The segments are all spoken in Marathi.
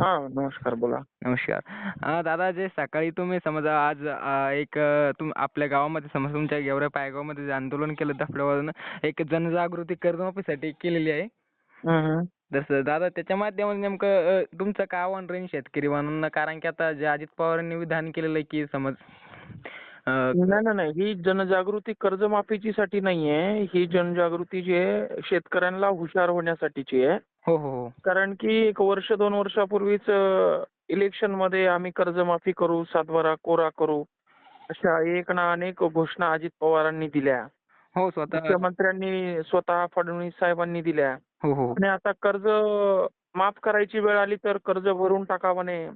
हा नमस्कार बोला. नमस्कार. अं, दादा जे सकाळी तुम्ही समजा आज अं, एक अं, तुम आपल्या गावामध्ये समजा तुमच्या गेवरा पायगावमध्ये जे आंदोलन केलं दफड्यावरून एक जनजागृती कर्जमाफीसाठी केलेली आहे. हम्म. जसं दादा त्याच्या माध्यमातून नेमकं अं, तुमचं काय आव्हान राहील शेतकरी बांधवांना कारण की आता जे अजित पवारांनी विधान केलेलं आहे की समज अं, नाही नाही नाही. ही जनजागृती कर्जमाफीची साठी नाहीये. ही जनजागृती जी आहे शेतकऱ्यांना हुशार होण्यासाठीची आहे. हो हो हो. कारण की एक वर्ष दोन वर्षापूर्वीच इलेक्शनमध्ये आम्ही कर्जमाफी करू सातबारा कोरा करू अशा एक ना अनेक घोषणा अजित पवारांनी दिल्या. हो स्वतः मुख्यमंत्र्यांनी स्वतः फडणवीस साहेबांनी दिल्या. हो हो. आणि आता कर्ज माफ करायची वेळ आली तर कर्ज भरून टाका म्हणे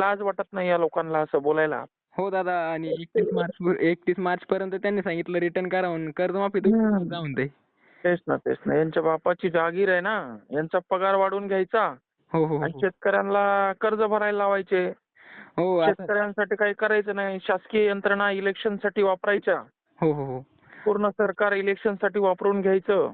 लाज वाटत नाही या लोकांना असं बोलायला. हो दादा आणि एकतीस मार्च एकतीस मार्च पर्यंत त्यांनी सांगितलं रिटर्न करा म्हणून. कर्जमाफी जाऊन ते तेच ना तेच ना. यांच्या बापाची जागीर आहे ना. यांचा पगार वाढवून घ्यायचा. हो हो आणि हो शेतकऱ्यांना कर्ज भरायला लावायचे. हो आता शेतकऱ्यांसाठी काही करायचं नाही. शासकीय यंत्रणा इलेक्शनसाठी वापरायच्या. हो हो हो. पूर्ण सरकार इलेक्शनसाठी वापरून घ्यायचं.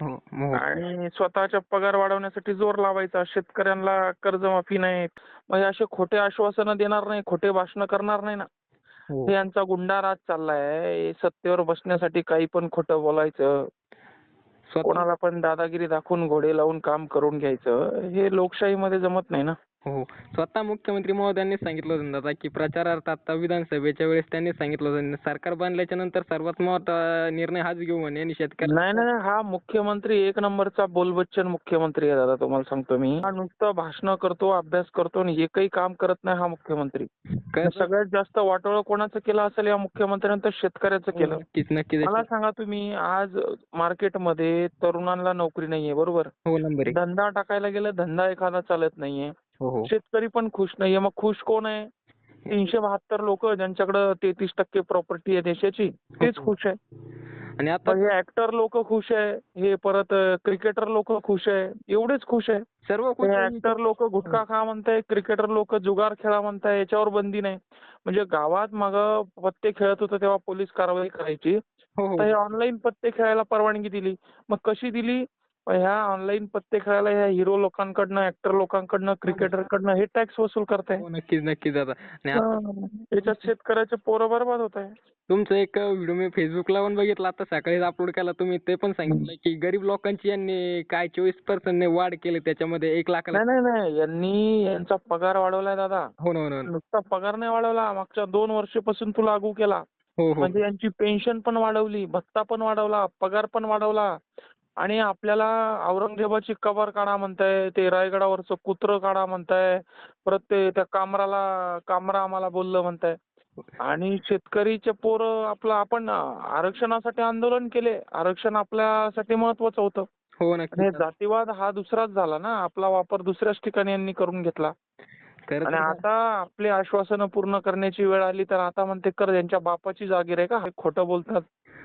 हो हो. आणि स्वतःच्या पगार वाढवण्यासाठी जोर लावायचा. शेतकऱ्यांना कर्जमाफी नाही. म्हणजे असे खोटे आश्वासनं देणार नाही खोटे भाषणं करणार नाही ना. हो. हे यांचा गुंडा राज चाललाय. सत्तेवर बसण्यासाठी काही पण खोटं बोलायचं. कोणाला पण दादागिरी दाखवून घोडे लावून काम करून घ्यायचं हे लोकशाहीमध्ये जमत नाही ना. हो स्वतः मुख्यमंत्री महोदयांनी सांगितलं होतं ना दादा की प्रचारार्थ आता विधानसभेच्या वेळेस त्यांनी सांगितलं होतं सरकार बांधल्याच्या नंतर सर्वात मोठा निर्णय हाच घेऊ म्हणे आणि शेतकरी नाही नाही नाही, हा मुख्यमंत्री एक नंबरचा बोलबच्चन मुख्यमंत्री आहे दादा तुम्हाला सांगतो मी. हा नुसतं भाषण करतो अभ्यास करतो आणि एकही काम करत नाही हा मुख्यमंत्री. कर्ज- सगळ्यात जास्त वाटोळं कोणाचं केलं असेल या मुख्यमंत्र्यांनी तर शेतकऱ्याचं केलं. नक्कीच नक्कीच मला सांगा तुम्ही आज मार्केटमध्ये तरुणांना नोकरी नाहीये बरोबर? हो नंबर एक. धंदा टाकायला गेलं धंदा एखादा चालत नाहीये. हो हो शेतकरी पण खुश नाहीये. मग खुश कोण आहे? तीनशे बहात्तर लोक ज्यांच्याकडे तेहतीस टक्के प्रॉपर्टी आहे देशाची तेच हो. खुश आहे. आणि आता हे ऍक्टर लोक खुश आहे हे परत क्रिकेटर लोक खुश आहे एवढेच खुश आहे. सर्व हे. ऍक्टर लोक गुटखा खा म्हणताय क्रिकेटर लोक जुगार खेळा म्हणताय याच्यावर बंदी नाही. म्हणजे गावात मग पत्ते खेळत होतं तेव्हा पोलीस कारवाई करायची. हो हो. हे ऑनलाईन पत्ते खेळायला परवानगी दिली. मग कशी दिली? ह्या ऑनलाईन पत्ते खेळायला ह्या हिरो लोकांकडनं ऍक्टर लोकांकडनं क्रिकेटरकडनं हे टॅक्स वसूल करताय. हो नक्कीच नक्कीच दादा. आणि आता. याच्यात शेतकऱ्याचे पोरं बरबाद होत आहे तुमचं एक व्हिडिओ मी फेसबुकला पण बघितला आता सकाळीच अपलोड केला तुम्ही ते पण सांगितलं की गरीब लोकांची यांनी काय चोवीस पर्सेंटने वाढ केली त्याच्यामध्ये एक लाखाला नाही नाही नाही यांनी यांचा पगार वाढवलाय दादा. हो ना हो ना हो. ना. नुसता पगार नाही वाढवला मागच्या दोन वर्षापासून तू लागू केला. हो हो. म्हणजे यांची पेन्शन पण वाढवली भत्ता पण वाढवला पगार पण वाढवला. आणि आपल्याला औरंगजेबाची कबर काढा म्हणताय ते रायगडावरचं कुत्र काढा म्हणताय परत ते त्या कामराला कामरा आम्हाला बोललं म्हणताय. आणि शेतकरीचे पोरं आपलं आपण आरक्षणासाठी आंदोलन केले. आरक्षण आपल्यासाठी महत्वाचं होतं. हो जातीवाद हा दुसराच झाला ना. आपला वापर दुसऱ्याच ठिकाणी यांनी करून घेतला. आणि आता आपली आश्वासनं पूर्ण करण्याची वेळ आली तर आता म्हणते कर यांच्या बापाची जागीर आहे का? हे खोटं बोलतात.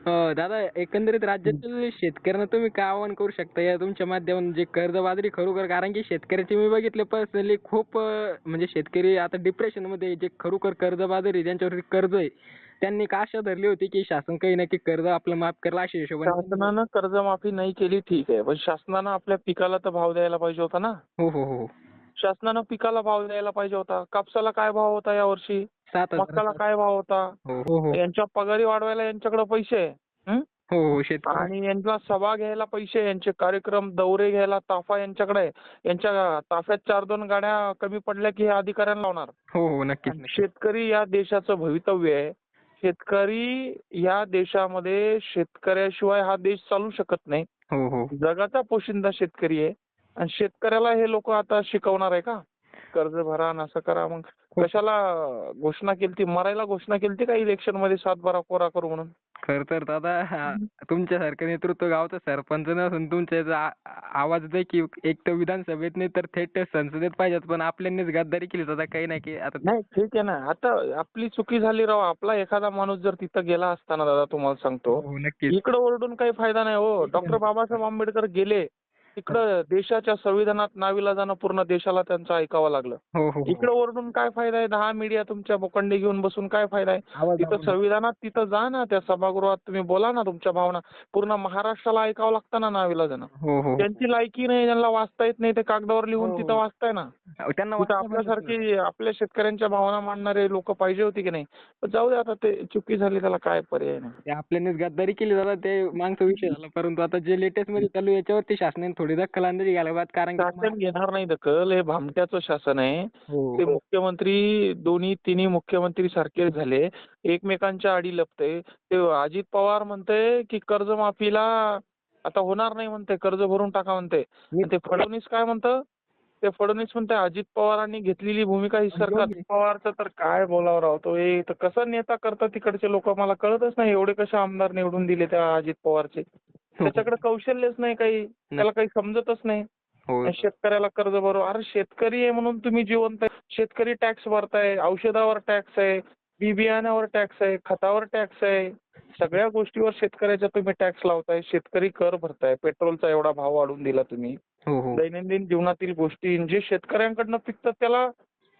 अं, दादा एकंदरीत राज्यातील शेतकऱ्यांना तुम्ही काय आवाहन करू शकता? या तुमच्या माध्यमातून जे कर्जबाजारी खरोखर कारण की शेतकऱ्याचे मी बघितले पर्सनली खूप अं, म्हणजे शेतकरी आता डिप्रेशनमध्ये जे खरोखर कर्जबाजारी ज्यांच्यावर कर्ज आहे त्यांनी का आशा धरली होती की शासन काही ना काही कर्ज आपलं माफ करेल अशा हिशोबाने. शासनानं कर्जमाफी नाही केली ठीक आहे. पण शासनानं आपल्या पिकाला तर भाव द्यायला पाहिजे होता ना. हो हो हो. शासनानं पिकाला भाव द्यायला पाहिजे होता. कापसाला काय भाव होता यावर्षी? सात मक्काला हजार काय भाव होता? हो हो हो. यांच्या पगारी वाढवायला यांच्याकडे पैसे आहे. हं? हो हो शेतकरी. आणि यांना सभा घ्यायला पैसे यांचे कार्यक्रम दौरे घ्यायला ताफा यांच्याकडे आहे. यांच्या ताफ्यात चार दोन गाड्या कमी पडल्या की हे अधिकाऱ्यांना लावणार. हो हो नक्कीच नक्कीच. शेतकरी या देशाचं भवितव्य आहे. शेतकरी या देशामध्ये शेतकऱ्याशिवाय हा देश चालू शकत नाही. हो हो. जगाचा पोशिंदा शेतकरी आहे. आणि शेतकऱ्याला हे लोक आता शिकवणार आहे का? कर्ज भरा न असं करा. मग कशाला घोषणा केली मरायला घोषणा केली का इलेक्शनमध्ये सात बारा कोरा करू म्हणून? खर तर दादा हा, तुमच्यासारखं नेतृत्व गावचं सरपंच नसून तुमच्या आवाज दे की एक तर विधानसभेत नाही तर थेट संसदेत पाहिजेत पण आपल्यांनीच गद्दारी केली दादा काही नाही की आता नाही ठीक आहे ना. आता आपली चुकी झाली राव. आपला एखादा माणूस जर तिथं गेला असताना दादा तुम्हाला सांगतो. हो नक्कीच. इकडे ओरडून काही फायदा नाही हो. डॉक्टर बाबासाहेब आंबेडकर गेले. तिकडं देशाच्या संविधानात नाविलाजानं पूर्ण देशाला त्यांचं ऐकावं लागलं. हो हो, हो. इकडं ओरडून काय फायदा आहे? दहा मीडिया तुमच्या बोकंडी घेऊन बसून काय फायदा आहे? आवाज तिथं आवाज- संविधानात तिथं जा ना त्या सभागृहात तुम्ही बोला ना तुमच्या भावना. पूर्ण महाराष्ट्राला ऐकावं लागतं ना नाविलाजानं हो हो. त्यांची लायकी नाही ज्यांना वाचता येत नाही ते कागदावर लिहून हो. तिथं वाचताय ना. त्यांना तिथं. आपल्यासारखी आपल्या शेतकऱ्यांच्या भावना मांडणारे लोक पाहिजे होते की नाही? पण जाऊ दे आता ते चुकी झाली त्याला काय पर्याय नाही. ते आपल्यानेच गद्दारी केली दादा ते मागचा विषय झाला. परंतु आता जे लेटेस्टमध्ये चालू आहे याच्यावरती शासनाने थोडी दखल आणली घ्यायला पाहिजे कारण की शासन घेणार नाही दखल. हे भामट्याचं शासन आहे. हो. ते मुख्यमंत्री दोन्ही तिन्ही मुख्यमंत्री सारखे झाले. एकमेकांच्या आडी लपते. ते अजित पवार म्हणते की कर्जमाफीला आता होणार नाही म्हणते. कर्ज भरून टाका म्हणते. आणि ते फडणवीस काय म्हणतं? ते फडणवीस म्हणते अजित पवारांनी घेतलेली भूमिका ही सरकार. अजित पवारचं तर काय बोलावं राव? तो हे तर कसं नेता करतात तिकडचे लोक? मला कळतच नाही. एवढे कसे आमदार निवडून दिले त्या अजित पवारचे? त्याच्याकडे कौशल्यच नाही काही. त्याला काही समजतच नाही. हो. शेतकऱ्याला कर्ज भरू अरे शेतकरी आहे म्हणून तुम्ही जिवंत. शेतकरी टॅक्स भरताय औषधावर टॅक्स आहे बी बियाण्यावर टॅक्स आहे खतावर टॅक्स आहे. सगळ्या गोष्टीवर शेतकऱ्याच्या तुम्ही टॅक्स लावताय. शेतकरी कर भरताय. पेट्रोलचा एवढा भाव वाढवून दिला तुम्ही. हो हो. दैनंदिन जीवनातील गोष्टी जे शेतकऱ्यांकडनं पिकतात त्याला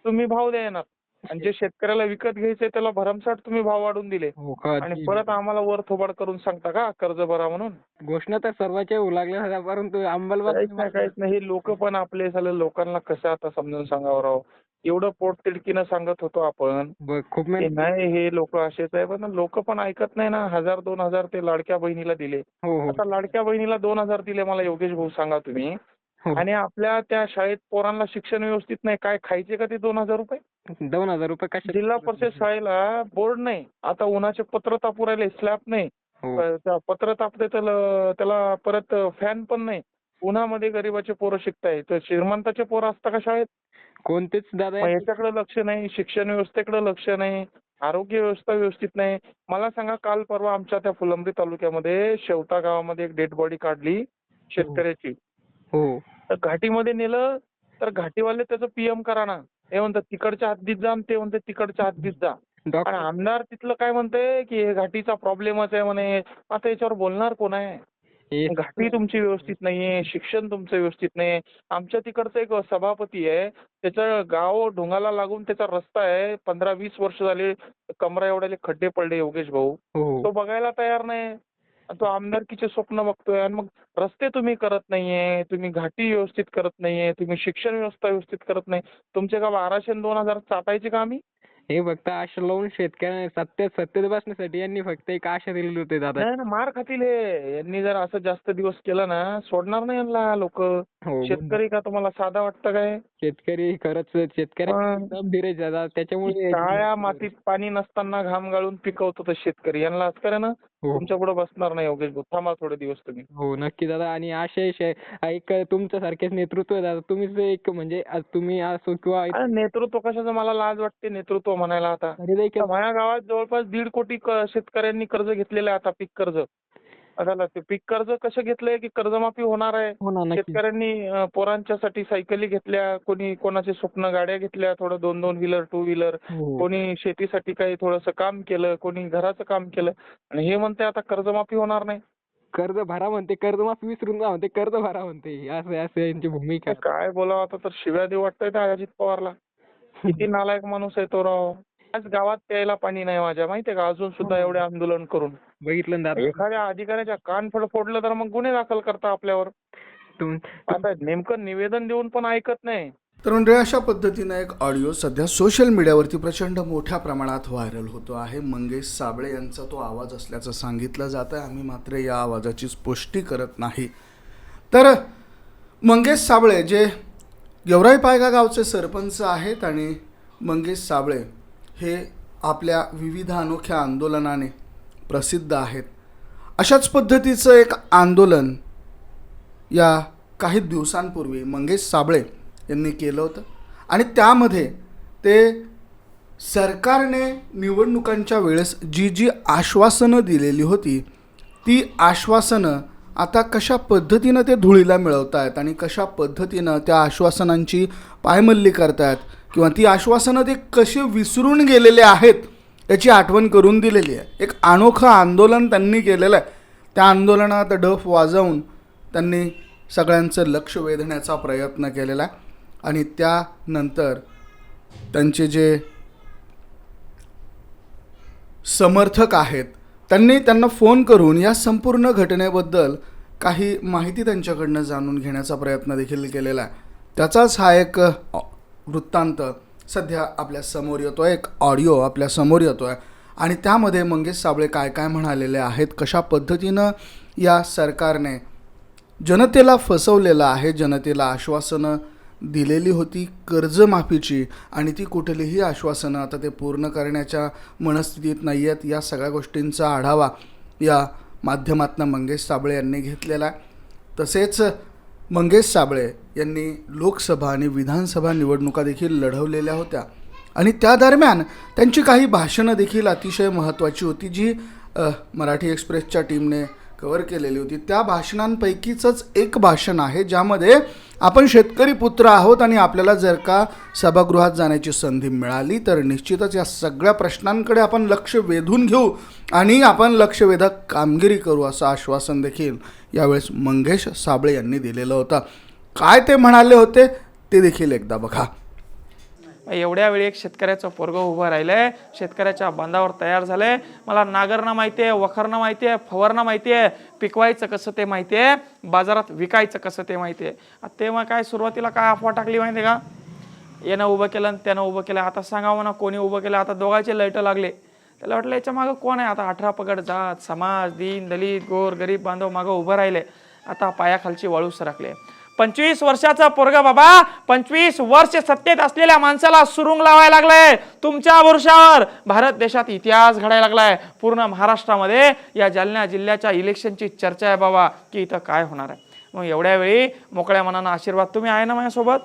तुम्ही भाव देणार आणि जे शेतकऱ्याला विकत घ्यायचंय त्याला भरमसाठ तुम्ही भाव वाढवून दिले. हो का? आणि परत आम्हाला वर थोबाड करून सांगता का कर्ज भरा म्हणून? घोषणा तर सर्वांच्या होऊ लागल्या परंतु अंमलबजावणी काहीच नाही काहीच नाही. हे लोक पण आपले झाले लोकांना कसं आता समजून सांगावं राव? एवढं पोटतिडकीनं सांगत होतो आपण. ब- खूप की मेहनत नाही हे लोक असेच आहे पण लोक पण ऐकत नाही ना. हजार दोन हजार ते लाडक्या बहिणीला दिले. हो हो. आता लाडक्या बहिणीला दोन हजार दिले मला योगेश भाऊ सांगा तुम्ही. आणि आपल्या त्या शाळेत पोरांना शिक्षण व्यवस्थित नाही काय खायचे का ते दोन हजार रुपये? दोन हजार रुपये कशा जिल्हा परिषद शाळेला बोर्ड नाही. आता उन्हाचे पत्र तापू राहिले स्लॅब नाही. हो. पत्र तापते त्याला त्याला परत फॅन पण नाही. उन्हामध्ये गरीबाचे पोरं शिकताय तर श्रीमंताचे पोरं असता का शाळेत? कोणतेच दादा याच्याकडे लक्ष नाही शिक्षण व्यवस्थेकडे लक्ष नाही आरोग्य व्यवस्था व्यवस्थित नाही. मला सांगा काल परवा आमच्या त्या फुलंब्री तालुक्यामध्ये शेवटा गावामध्ये एक डेड बॉडी काढली शेतकऱ्याची. हो. तर घाटीमध्ये नेलं तर घाटीवाले त्याचं पीएम करा ना. हे म्हणतात तिकडच्या हद्दीत जा आणि ते म्हणतात तिकडच्या हद्दीत जा. आणि आमदार तिथलं काय म्हणते की हे घाटीचा प्रॉब्लेमच आहे म्हणे. आता याच्यावर बोलणार कोण आहे? हे घाटी तुमची व्यवस्थित नाहीये शिक्षण तुमचं व्यवस्थित नाहीये आमच्या तिकडचं एक सभापती आहे त्याचं गाव ढोंगाला लागून त्याचा रस्ता आहे. पंधरा वीस वर्ष झाले कमरा एवढ्याले खड्डे पडले योगेश भाऊ. हो. तो बघायला तयार नाही. तो आमदारकीचे स्वप्न बघतोय आणि मग रस्ते तुम्ही करत नाहीये तुम्ही घाटी व्यवस्थित करत नाहीये तुम्ही शिक्षण व्यवस्था व्यवस्थित करत नाही. तुमचे का बाराशे दोन हजार चाटायचे का आम्ही? हे फक्त आशा लावून शेतकऱ्यांना सत्तेत सत्तेत बसण्यासाठी यांनी फक्त एक आशा दिलेली होती दादा. नाही ना मार खातील हे. यांनी जर असं जास्त दिवस केलं ना सोडणार नाही यांना लोक. हो शेतकरी का तुम्हाला साधा वाटतं काय? शेतकरी खरंच शेतकरी. एकदम दादा. त्याच्यामुळे काळ्या मातीत पाणी नसताना घाम गाळून पिकवतो तो शेतकरी. यांना आज करा ना हो. तुमच्यापुढे बसणार नाही योगेश भाऊ. थांबा थोडे दिवस तुम्ही. हो नक्की दादा. आणि आशय एक तुमच्यासारखेच नेतृत्व आहे दादा. तुम्हीच एक म्हणजे आज तुम्ही असो किंवा अरे नेतृत्व कशाचं? मला लाज वाटते नेतृत्व म्हणायला आता. तरी देखील माझ्या गावात जवळपास दीड कोटी क- शेतकऱ्यांनी कर्ज घेतलेलं आहे आता पीक कर्ज. आता ते पीक कर्ज कसं घेतलंय की कर्जमाफी होणार आहे? नक्की. शेतकऱ्यांनी अं, पोरांच्यासाठी सायकली घेतल्या कोणी कोणाचे स्वप्न गाड्या घेतल्या थोडं दोन दोन व्हीलर टू व्हीलर हो. कोणी शेतीसाठी काही थोडंसं काम केलं कोणी घराचं काम केलं आणि हे म्हणते आता कर्जमाफी होणार नाही. कर्ज भरा म्हणते कर्जमाफी विसरून जा म्हणते कर्ज भरा म्हणते. असं असं यांची भूमिका. काय बोलावं आता तर शिव्या देऊ वाटतंय त्या अजित पवारला. किती नालायक माणूस आहे तो राव. आज गावात प्यायला पाणी नाही माझ्या माहितीये का? अजून सुद्धा एवढे आंदोलन करून. बघितलं ना दादा एखाद्या अधिकाऱ्याच्या कान फड फोडलं तर मग गुन्हे दाखल करता आपल्यावर. तुम आता नेमकं निवेदन देऊन पण ऐकत नाही. तर मंडळी अशा पद्धतीनं एक ऑडिओ सध्या सोशल मीडियावरती प्रचंड मोठ्या प्रमाणात व्हायरल होतो आहे. मंगेश साबळे यांचा तो आवाज असल्याचं सांगितलं जातं आहे. आम्ही मात्र या आवाजाची पुष्टी करत नाही. तर मंगेश साबळे जे गेवराई पायगा गावचे सरपंच आहेत आणि मंगेश साबळे हे आपल्या विविध अनोख्या आंदोलनाने प्रसिद्ध आहेत. अशाच पद्धतीचं एक आंदोलन या काही दिवसांपूर्वी मंगेश साबळे यांनी केलं होतं. आणि त्यामध्ये ते सरकारने निवडणुकांच्या वेळेस जी जी आश्वासनं दिलेली होती ती आश्वासनं आता कशा पद्धतीनं ते धुळीला मिळवत आहेत आणि कशा पद्धतीनं त्या आश्वासनांची पायमल्ली करतायत किंवा ती आश्वासनं ते कसे विसरून गेलेले आहेत याची आठवण करून दिलेली आहे. एक अनोखं आंदोलन त्यांनी केलेलं आहे. त्या आंदोलनात डफ वाजवून त्यांनी सगळ्यांचं लक्ष वेधण्याचा प्रयत्न केलेला आहे. आणि त्यानंतर त्यांचे जे समर्थक आहेत त्यांनी त्यांना फोन करून या संपूर्ण घटनेबद्दल काही माहिती त्यांच्याकडनं जाणून घेण्याचा प्रयत्न देखील केलेला आहे. त्याचाच हा एक वृत्तांत सध्या आपल्यासमोर येतो आहे एक ऑडिओ आपल्यासमोर येतो आहे आणि त्यामध्ये मंगेश साबळे काय काय म्हणालेले आहेत कशा पद्धतीनं या सरकारने जनतेला फसवलेलं आहे जनतेला आश्वासनं दिलेली होती कर्जमाफीची आणि ती कुठलीही आश्वासनं आता ते पूर्ण करण्याच्या मनस्थितीत नाही आहेत या सगळ्या गोष्टींचा आढावा या माध्यमातनं मंगेश साबळे यांनी घेतलेला आहे. तसेच मंगेश साबळे यांनी लोकसभा आणि विधानसभा निवडणुका देखील लढवलेल्या होत्या. आणि त्या दरम्यान त्यांची काही भाषणं देखील अतिशय महत्त्वाची होती जी मराठी एक्सप्रेसच्या टीमने कव्हर केलेली होती. त्या भाषणांपैकीचंच एक भाषण आहे ज्यामध्ये आपण शेतकरी पुत्र आहोत आणि आपल्याला जर का सभागृहात जाण्याची संधी मिळाली तर निश्चितच या सगळ्या प्रश्नांकडे आपण लक्ष वेधून घेऊ आणि आपण लक्षवेधक कामगिरी करू असं आश्वासन देखील यावेळेस मंगेश साबळे यांनी दिलेलं होतं. काय ते म्हणाले होते ते देखील एकदा बघा. एवढ्या वेळी एक शेतकऱ्याचं पोरगं उभं राहिलंय. शेतकऱ्याच्या बांधावर तयार झालंय. मला नागरणं माहिती आहे वखरणं माहिती आहे फवारणं माहिती आहे पिकवायचं कसं ते माहिती आहे बाजारात विकायचं कसं ते माहिती आहे. तेव्हा काय सुरुवातीला काय अफवा टाकली माहिती आहे का? यानं उभं केलं आणि त्यानं उभं केलं. आता सांगावं ना कोणी उभं केलं. आता दोघांचे लाइट लागले. त्याला वाटलं याच्या मागं कोण आहे? आता अठरा पगड जात समाज दीन दलित गोर गरीब बांधव मागं उभं राहिले. आता पायाखालची वाळू सरकले. पंचवीस वर्षाचा पोरगा बाबा पंचवीस वर्ष सत्तेत असलेल्या माणसाला सुरुंग लावायला लागलाय. तुमच्या वर्षावर भारत देशात इतिहास घडायला लागलाय. पूर्ण महाराष्ट्रामध्ये या जालना जिल्ह्याच्या इलेक्शनची चर्चा आहे बाबा की इथं काय होणार आहे. मग एवढ्या वेळी मोकळ्या मनानं आशीर्वाद तुम्ही आहे ना माझ्यासोबत?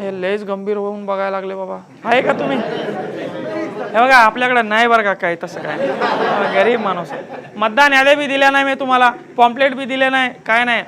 हे लयच गंभीर होऊन बघायला लागले बाबा. आहे का तुम्ही? हे बघा आपल्याकडे नाही बरं का काय तसं काय? नाही. गरीब माणूस आहे. मतदान याद्या बी दिल्या नाही मी तुम्हाला पॉम्पलेट बी दिले नाही काय नाही.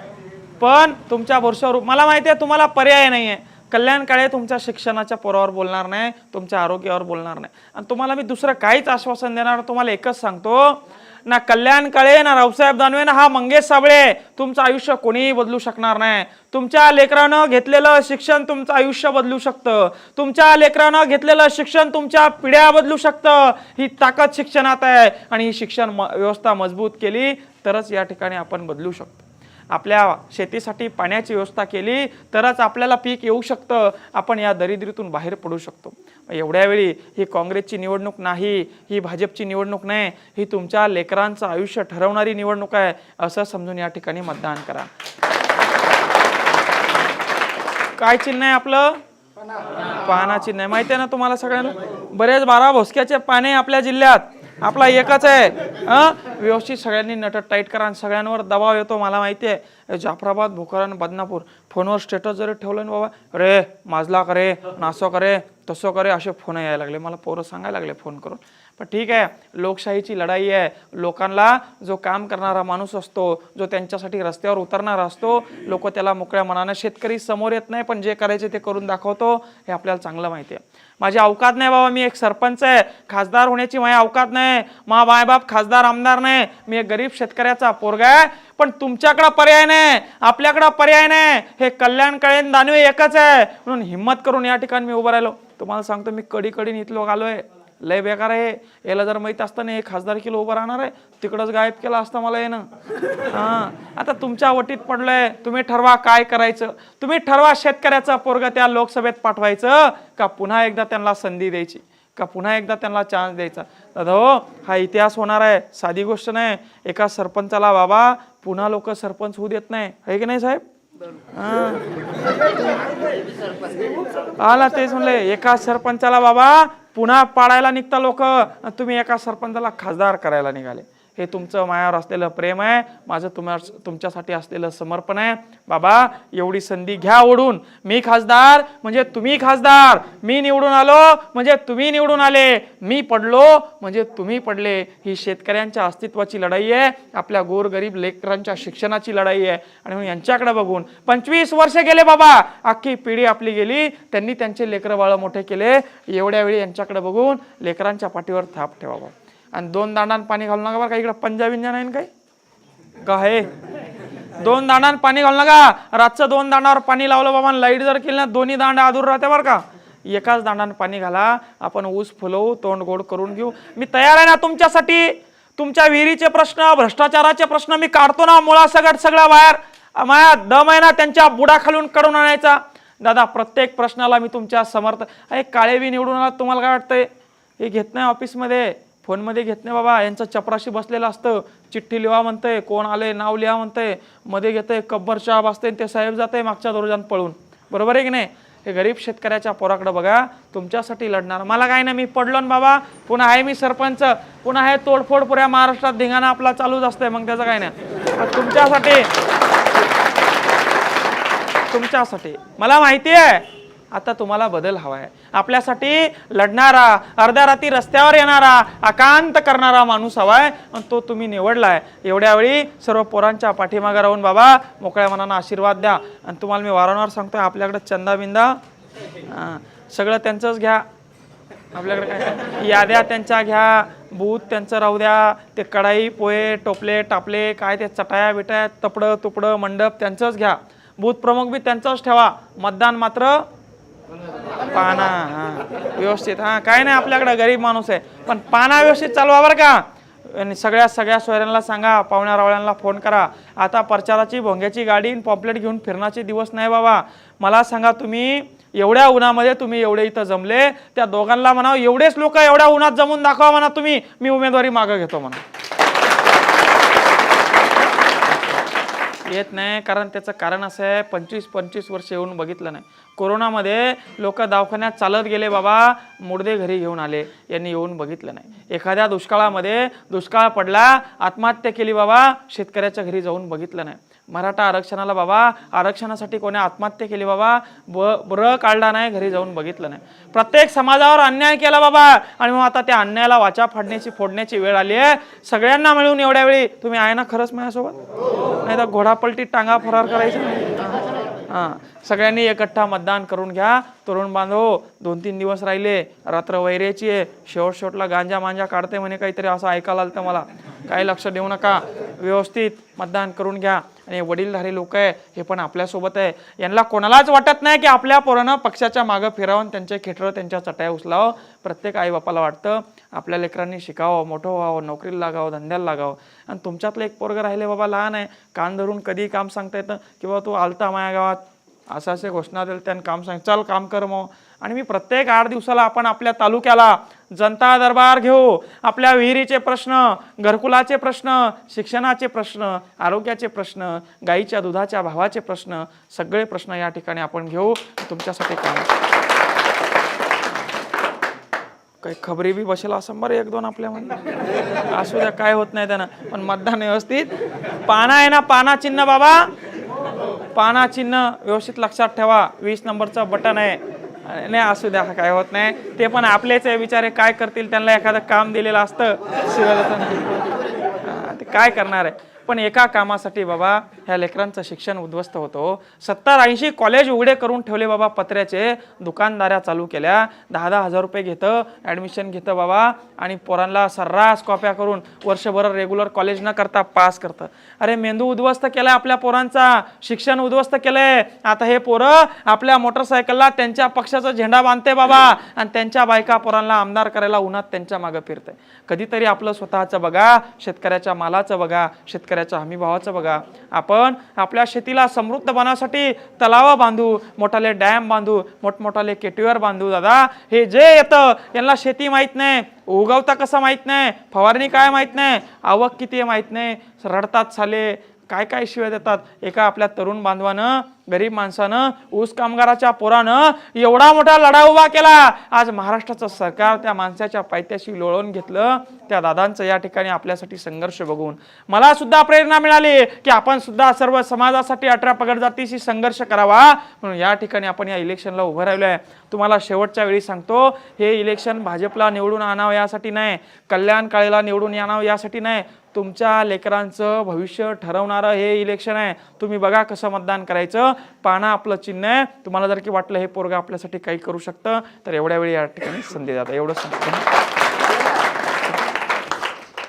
पण तुमच्या भरोशावर मला माहिती आहे तुम्हाला पर्याय नाही आहे कल्याण काळे तुमच्या शिक्षणाच्या पोरावर बोलणार नाही तुमच्या आरोग्यावर बोलणार नाही. आणि तुम्हाला मी दुसरं काहीच आश्वासन देणार तुम्हाला एकच सांगतो ना कल्याण काळे ना रावसाहेब दानवे ना हा मंगेश साबळे तुमचं आयुष्य कोणीही बदलू शकणार नाही. तुमच्या लेकरानं घेतलेलं शिक्षण तुमचं आयुष्य बदलू शकतं. तुमच्या लेकरानं घेतलेलं शिक्षण तुमच्या पिढ्या बदलू शकतं. ही ताकद शिक्षणात आहे आणि ही शिक्षण म- व्यवस्था मजबूत केली तरच या ठिकाणी आपण बदलू शकतो. आपल्या शेतीसाठी पाण्याची व्यवस्था केली तरच आपल्याला पीक येऊ शकतं. आपण या दरिद्रीतून बाहेर पडू शकतो. एवढ्या वेळी ही काँग्रेसची निवडणूक नाही ही भाजपची निवडणूक नाही ही तुमच्या लेकरांचं आयुष्य ठरवणारी निवडणूक आहे असं समजून या ठिकाणी मतदान करा. काय चिन्ह आहे आपलं? पाना चिन्ह आहे. माहिती आहे ना तुम्हाला सगळ्यांना? बरेच बारा भोसक्याचे पाने आपल्या जिल्ह्यात. आपला एकच आहे. हं? व्यवस्थित सगळ्यांनी नट टाईट करा आणि सगळ्यांवर दबाव येतो मला माहिती आहे. जाफराबाद आणि बदनापूर. फोनवर स्टेटस जरी ठेवलं ना बाबा रे माजला करे नासो करे तसं करे असे फोन यायला लागले. मला पोरं सांगायला लागले फोन करून. पण ठीक आहे लोकशाहीची लढाई आहे. लोकांना जो काम करणारा माणूस असतो जो त्यांच्यासाठी रस्त्यावर उतरणारा असतो लोक त्याला मोकळ्या मनानं शेतकरी समोर येत नाही पण जे करायचे ते करून दाखवतो हे आपल्याला चांगलं माहिती आहे. माझी अवकात नाही बाबा मी एक सरपंच आहे. खासदार होण्याची माझी अवकात नाही. मा बायबाप खासदार आमदार नाही. मी एक गरीब शेतकऱ्याचा पोरगा आहे. पण तुमच्याकडं पर्याय नाही. आपल्याकडं पर्याय नाही. हे कल्याण कळेन दानवे एकच आहे. म्हणून हिंमत करून या ठिकाणी मी उभं राहिलो. तुम्हाला सांगतो मी कडी कडीन इथलो आलोय. लय बेकार आहे. याला जर माहीत असताना एक हे खासदार किलो उभं राहणार आहे तिकडंच गायब केलं असतं मला येणं हा. आता तुमच्या वटीत पडलंय तुम्ही ठरवा काय करायचं. तुम्ही ठरवा शेतकऱ्याचा पोरग त्या लोकसभेत पाठवायचं का पुन्हा एकदा त्यांना संधी द्यायची का पुन्हा एकदा त्यांना चान्स द्यायचा. दादा हो हा इतिहास होणार आहे साधी गोष्ट नाही. एका सरपंचाला बाबा पुन्हा लोक सरपंच होऊ देत नाही. आहे की नाही साहेब? आला तेच म्हणले एका सरपंचाला बाबा पुन्हा पाडायला निघता लोक. तुम्ही एका सरपंचाला खासदार करायला निघाले. हे तुमचं मायावर असलेलं प्रेम आहे माझं तुम्हा तुमच्यासाठी असलेलं समर्पण आहे. बाबा एवढी संधी घ्या ओढून. मी खासदार म्हणजे तुम्ही खासदार. मी निवडून आलो म्हणजे तुम्ही निवडून आले. मी पडलो म्हणजे तुम्ही पडले. ही शेतकऱ्यांच्या अस्तित्वाची लढाई आहे. आपल्या गोरगरीब लेकरांच्या शिक्षणाची लढाई आहे. आणि म्हणून यांच्याकडे बघून पंचवीस वर्ष गेले बाबा. अख्खी पिढी आपली गेली. त्यांनी त्यांचे लेकरं बाळ मोठे केले. एवढ्या वेळी यांच्याकडे बघून लेकरांच्या पाठीवर थाप ठेवा बाबा आणि दोन दांडान पाणी घालू नका बरं का इकडं पंजाबी नाही आहे ना काय का हे? दोन दांडान पाणी घालू नका. रातचं दोन दांडावर पाणी लावलं बाबा लाइट जर केली ना दोन्ही दांड अधूर राहते बरं का. एकाच दांडान पाणी घाला आपण ऊस फुलवू तोंड गोड करून घेऊ. मी तयार आहे ना तुमच्यासाठी. तुमच्या विहिरीचे प्रश्न भ्रष्टाचाराचे प्रश्न मी काढतो ना मुळासगट सगळा बाहेर. माया दम आहे ना त्यांच्या बुडाखालून कडून आणायचा. दादा प्रत्येक प्रश्नाला मी तुमच्या समर्थ अरे काळेबी निवडून आला तुम्हाला काय वाटतंय? हे घेत नाही ऑफिसमध्ये फोनमध्ये घेत नाही बाबा यांचं चपराशी बसलेलं असतं. चिठ्ठी लिहा म्हणतंय कोण आले नाव लिहा म्हणतंय. मध्ये घेतंय कब्बर शहा बसते ते साहेब जाते मागच्या दरोजात पळून. बरोबर आहे की नाही? हे गरीब शेतकऱ्याच्या पोराकडे बघा तुमच्यासाठी लढणार. मला काय नाही मी पडलो ना बाबा. पुन्हा आहे मी सरपंच. पुन्हा आहे तोडफोड पुऱ्या महाराष्ट्रात धिंगाणा आपला चालूच असतंय. मग त्याचं काय नाही. तुमच्यासाठी तुमच्यासाठी. मला माहिती आहे. आता तुम्हाला बदल हवा आहे आपल्यासाठी लढणारा अर्ध्या रात्री रस्त्यावर येणारा आकांत करणारा माणूस हवाय आणि तो तुम्ही निवडलाय. एवढ्या वेळी सर्व पोरांच्या पाठीमागे राहून बाबा मोकळ्या मनानं आशीर्वाद द्या. आणि तुम्हाला मी वारंवार सांगतोय आपल्याकडे चंदा बिंदा सगळं त्यांचंच घ्या. आपल्याकडे काय याद्या त्यांच्या घ्या भूत त्यांचं राहू द्या ते कढाई पोहे टोपले टापले काय ते चटाया बिटाया तपडं तुपडं मंडप त्यांचंच घ्या. बूथ प्रमुख बी त्यांचंच ठेवा. मतदान मात्र पाना हा व्यवस्थित हा काय नाही आपल्याकडे गरीब माणूस आहे. पण पाना व्यवस्थित चालवा बरं का. आणि सगळ्या सगळ्या सोयऱ्यांना सांगा पाहुण्या रावळ्यांना फोन करा. आता प्रचाराची भोंग्याची गाडी पॉम्पलेट घेऊन फिरण्याचे दिवस नाही बाबा. मला सांगा तुम्ही एवढ्या उन्हामध्ये तुम्ही एवढे इथं जमले त्या दोघांना म्हणावं एवढेच लोक एवढ्या उन्हात जमून दाखवा म्हणा तुम्ही. मी उमेदवारी मागं घेतो म्हणा. येत नाही. कारण त्याचं कारण असं आहे पंचवीस पंचवीस वर्ष येऊन बघितलं नाही. कोरोनामध्ये लोक दवाखान्यात चालत गेले बाबा मुडदे घरी घेऊन आले. यांनी येऊन बघितलं नाही. एखाद्या दुष्काळामध्ये दुष्काळ पडला आत्महत्या केली बाबा शेतकऱ्याच्या घरी जाऊन बघितलं नाही. मराठा आरक्षणाला बाबा आरक्षणासाठी कोणी आत्महत्या केली बाबा ब ब्र काढला नाही घरी जाऊन बघितलं नाही. प्रत्येक समाजावर अन्याय केला बाबा. आणि मग आता त्या अन्यायाला वाचा फाडण्याची फोडण्याची वेळ आली आहे. सगळ्यांना मिळून एवढ्या वेळी तुम्ही आहे ना खरंच माझ्यासोबत? नाही तर घोडापलटी टांगा फरार करायचं? नाही हां. सगळ्यांनी एकट्ठा मतदान करून घ्या. तरुण बांधव दोन तीन दिवस राहिले. रात्र वैऱ्याची आहे. शेवट शेवटला गांजा मांजा काढते म्हणे काहीतरी असं ऐकायला आलं मला. काही लक्ष देऊ नका. व्यवस्थित मतदान करून घ्या. आणि वडीलधारी लोक आहे हे पण आपल्यासोबत आहे. यांना कोणालाच वाटत नाही की आपल्या पोरानं पक्षाच्या मागं फिरावून त्यांचे खेटरं त्यांच्या चटाया उचलावं. प्रत्येक आईबापाला वाटतं आपल्या लेकरांनी शिकावं मोठं व्हावं नोकरीला लागावं धंद्याला लागावं. आणि तुमच्यातलं एक पोरगं राहिले बाबा लहान आहे कान धरून कधीही काम सांगता येतं किंवा तू आलता माझ्या गावात असं असे घोषणा दिल त्यानं काम सांग चल काम कर मग. आणि मी प्रत्येक आठ दिवसाला आपण आपल्या तालुक्याला जनता दरबार घेऊ. आपल्या विहिरीचे प्रश्न घरकुलाचे प्रश्न शिक्षणाचे प्रश्न आरोग्याचे प्रश्न गाईच्या दुधाच्या भावाचे प्रश्न सगळे प्रश्न या ठिकाणी आपण घेऊ. तुमच्यासाठी काम काही खबरी बी बसेल असं बरं एक दोन आपल्यामध्ये असू द्या काय होत नाही त्यानं. पण मतदान व्यवस्थित. पाना आहे ना पाना चिन्ह बाबा. पाना चिन्ह व्यवस्थित लक्षात ठेवा. वीस नंबरचं बटन आहे. नाही असू द्या काय होत नाही. ते पण आपलेच विचारे काय करतील त्यांना एखादं काम दिलेलं असतं. शिवाय ते काय करणार आहे? पण एका कामासाठी बाबा ह्या लेकरांचं शिक्षण उद्ध्वस्त होतो. सत्तर ऐंशी कॉलेज उघडे करून ठेवले बाबा पत्र्याचे. दुकानदाऱ्या चालू केल्या. दहा दहा हजार रुपये घेतं. ॲडमिशन घेतं बाबा. आणि पोरांना सर्रास कॉप्या करून वर्षभर रेग्युलर कॉलेज न करता पास करतं. अरे मेंदू उद्ध्वस्त केलाय आपल्या पोरांचा. शिक्षण उद्ध्वस्त केलंय. आता हे पोरं आपल्या मोटरसायकलला त्यांच्या पक्षाचा झेंडा बांधते बाबा. आणि त्यांच्या बायका पोरांना आमदार करायला उन्हात त्यांच्या मागं फिरते कधीतरी आपलं स्वतःचं बघा. शेतकऱ्याच्या मालाचं बघा. शेतकऱ्याच्या हमीभावाचं बघा. आपण आपल्या शेतीला समृद्ध बनवण्यासाठी तलाव बांधू मोठाले डॅम बांधू मोठमोठाले केटीवर बांधू. दादा हे जे येतं यांना शेती माहीत नाही उगवता कसं माहीत नाही फवारणी काय माहीत नाही आवक किती आहे माहीत नाही रडतात साले काय काय शिवाय देतात? एका आपल्या तरुण बांधवानं गरीब माणसानं ऊस कामगाराच्या पोरानं एवढा मोठा लढा उभा केला. आज महाराष्ट्राचं सरकार त्या माणसाच्या पायथ्याशी लोळवून घेतलं. त्या दादांचं या ठिकाणी आपल्यासाठी संघर्ष बघून. मला सुद्धा प्रेरणा मिळाली की आपण सुद्धा सर्व समाजासाठी अठरा पगड जातीशी संघर्ष करावा. म्हणून या ठिकाणी आपण या इलेक्शनला उभं राहिलो आहे तुम्हाला शेवटच्या वेळी सांगतो हे इलेक्शन भाजपला निवडून आणावं यासाठी नाही. कल्याण काळेला निवडून आणावं यासाठी नाही. तुमच्या लेकरांचं भविष्य ठरवणारं हे इलेक्शन आहे. तुम्ही बघा कसं मतदान करायचं. पाना आपलं चिन्ह आहे. तुम्हाला जर की वाटलं हे पोरगा आपल्यासाठी काही करू शकतं तर एवढ्या वेळी या ठिकाणी संधी जातं एवढं सांगतो